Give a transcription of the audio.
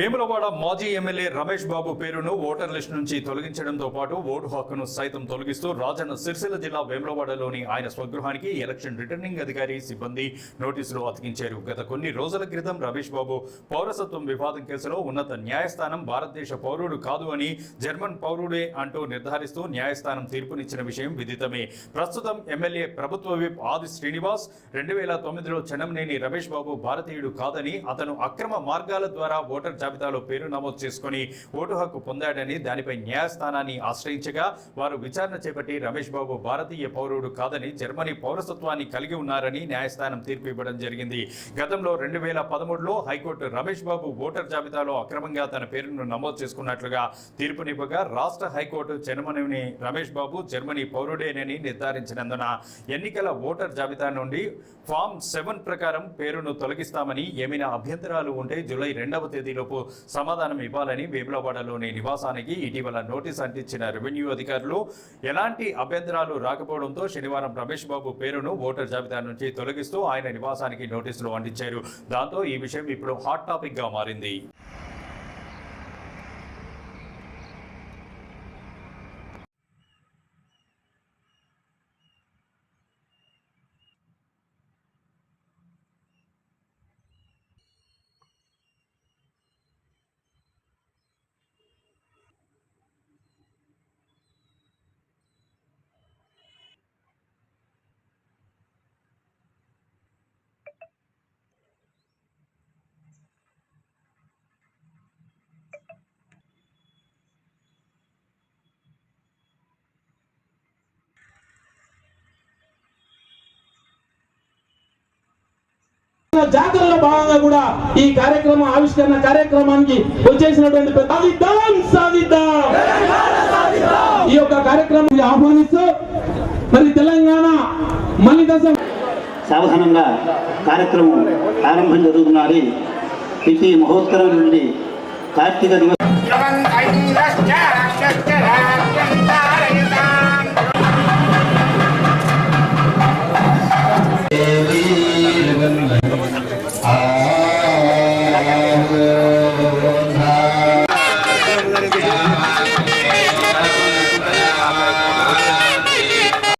వేములవాడ మాజీ ఎమ్మెల్యే రమేష్ బాబు పేరును voter list నుంచి తొలగించడంతో పాటు ఓటు హక్కును సైతం తొలగిస్తూ రాజన్న సిరిసిల్ల జిల్లా వేములవాడలోని ఆయన స్వగృహానికి ఎలక్షన్ రిటర్నింగ్ అధికారి సిబ్బంది నోటీసులు అతికించారు. గత కొన్ని రోజుల క్రితం రమేష్ బాబు పౌరసత్వం వివాదం కేసులో ఉన్నత న్యాయస్థానం భారతదేశ పౌరుడు కాదు అని జర్మన్ పౌరుడే అంటూ నిర్ధారిస్తూ న్యాయస్థానం తీర్పునిచ్చిన విషయం విదితమే. ప్రస్తుతం ఎమ్మెల్యే ప్రభుత్వ విప్ ఆది శ్రీనివాస్ రెండు వేల తొమ్మిదిలో చనంనేని రమేష్ బాబు భారతీయుడు కాదని అతను అక్రమ మార్గాల ద్వారా ఓటర్ జాబితాలో పేరు నమోదు చేసుకుని ఓటు హక్కు పొందాడని దానిపై న్యాయస్థానాన్ని ఆశ్రయించగా వారు విచారణ చేపట్టి రమేష్ బాబు భారతీయ పౌరుడు కాదని జర్మనీ పౌరసత్వాన్ని కలిగి ఉన్నారని న్యాయస్థానం తీర్పు ఇవ్వడం జరిగింది. గతంలో రెండు వేల పదమూడులో హైకోర్టు రమేష్ బాబు ఓటర్ జాబితాలో అక్రమంగా తన పేరును నమోదు చేసుకున్నట్లుగా తీర్పునివ్వగా రాష్ట్ర high court Chennamaneni Ramesh Babu Germany పౌరుడేనని నిర్ధారించినందున ఎన్నికల ఓటర్ జాబితా నుండి ఫామ్ సెవెన్ ప్రకారం పేరును తొలగిస్తామని ఏమైనా అభ్యంతరాలు ఉంటే జూలై రెండవ తేదీలోపు సమాధానం ఇవ్వాలని వేములవాడలోని నివాసానికి ఇటీవల నోటీస్ అంటించిన రెవెన్యూ అధికారులు ఎలాంటి అభ్యంతరాలు రాకపోవడంతో శనివారం రమేష్ బాబు పేరును ఓటర్ జాబితా నుంచి తొలగిస్తూ ఆయన నివాసానికి నోటీసులు అందించారు. దాంతో ఈ విషయం ఇప్పుడు హాట్ టాపిక్గా మారింది. జాతరలో భాగంగా కూడా ఈ కార్యక్రమం ఆవిష్కరణ కార్యక్రమానికి వచ్చేసినటువంటి సాధిద్దాం సాధిద్దాం. ఈ యొక్క కార్యక్రమం ఆహ్వానిస్తూ మరి తెలంగాణ మళ్ళీ దశ సావధానంగా కార్యక్రమం ప్రారంభం జరుగుతున్నది. ప్రతి మహోత్సవం నుండి కార్తీక దివసం 아